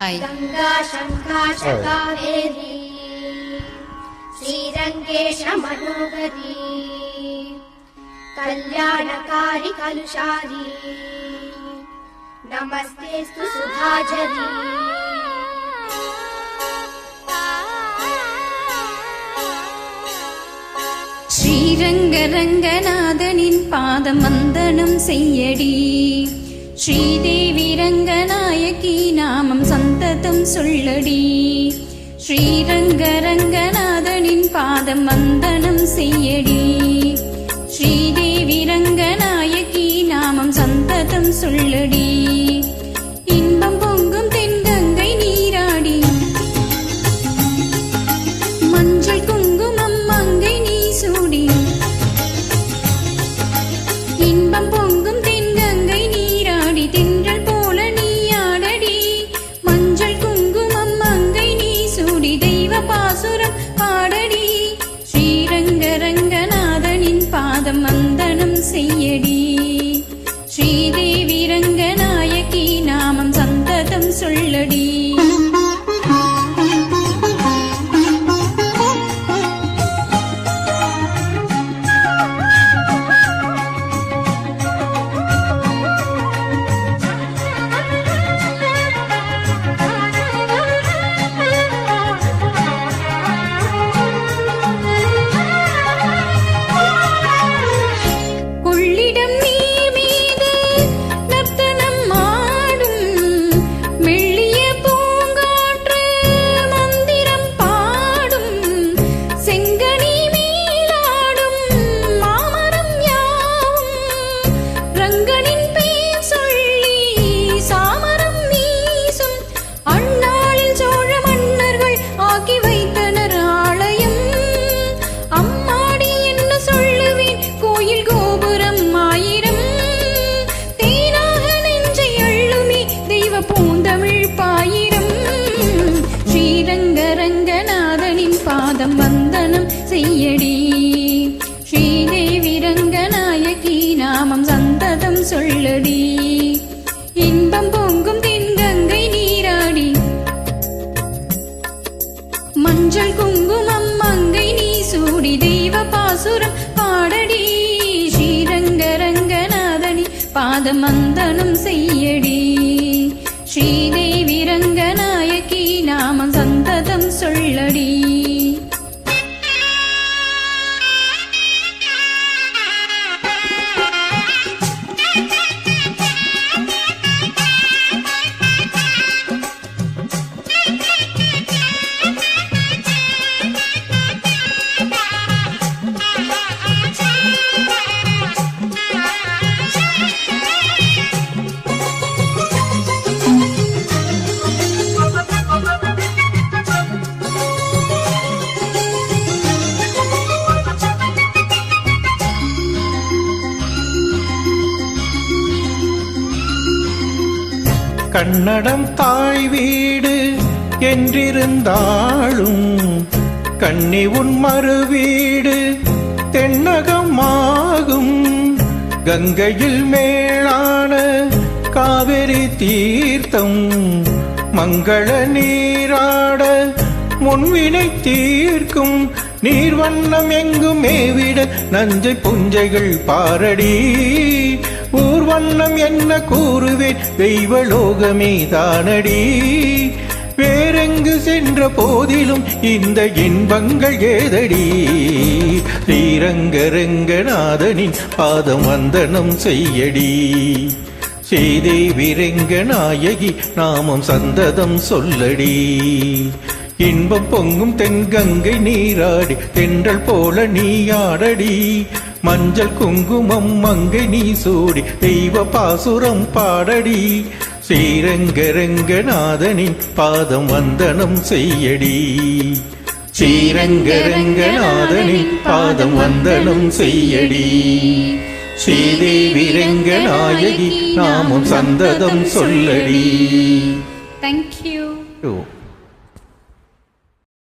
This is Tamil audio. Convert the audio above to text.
ஹாய் गङ्गा शङ्का शकावेरी श्रीरङ्गेश मनोहरी कल्याणकारि कलुषारी नमस्तेऽस्तु सुधाजरी ஸ்ரீரங்க ரங்கநாதனின் பாதம் வந்தனம் செய்யடி ஸ்ரீதேவி ரங்கநாயகி நாமம் சந்ததம் சொல்லடி. ஸ்ரீரங்க ரங்கநாதனின் பாதம் வந்தனம் செய்யடி. ஸ்ரீதேவி ரங்கநாயகி நாமம் சந்ததம் சொல்லடி. இன்பம் பொங்கும் தென்கங்கை நீராடி. மஞ்சள் குங்குமம் மங்கை நீ சூடி. இன்பம் நாமம் சந்ததம் சொல்லடி. இன்பம் பொங்கும் தென்கங்கை நீராடி. மஞ்சள் குங்குமம் மங்கை நீ சூடி. தெய்வ பாசுரம் பாடடி. ஸ்ரீரங்க ரங்கநாதனி பாதமந்தனம் செய்யடி. ஸ்ரீதேவி ரங்கநாயகி நாமம் சந்ததம் சொல்லடி. கன்னடம் தாய் வீடு என்றிருந்தாலும் கண்ணி உன் மறுவீடு தென்னகமாகும் கங்கையில் மேலான காவிரி தீர்த்தம் மங்கள நீராட முன்வினை தீர்க்கும் நீர்வண்ணம் எங்கும் மேவிட நஞ்சை புஞ்சைகள் பாரடி. ஊர் வண்ணம் என்ன கூறுவேன்? தெய்வலோகமே தானடி. வேறெங்கு சென்ற போதிலும் இந்த இன்பங்கள் ஏதடி? ஸ்ரீரங்கரங்கநாதனின் பாதம் வந்தனம் செய்யடி. ஸ்ரீதேவி ரங்கநாயகி நாமம் சந்ததம் சொல்லடி. இன்பம் பொங்கும் தென்கங்கை நீராடி தென்றல் போல நீ ஆடடி. மஞ்சள் குங்குமம் மங்கை நீ சூடி தெய்வ பாசுரம் பாடடி. ஸ்ரீரங்கரங்கநாதனின் பாதம் வந்தனம் செய்யடி. ஸ்ரீரங்கரங்கநாதனின் பாதம் வந்தனம் செய்யடி. ஸ்ரீதேவி ரங்கநாயகி நாமும் சந்ததம் சொல்லடி. தேங்க்யூ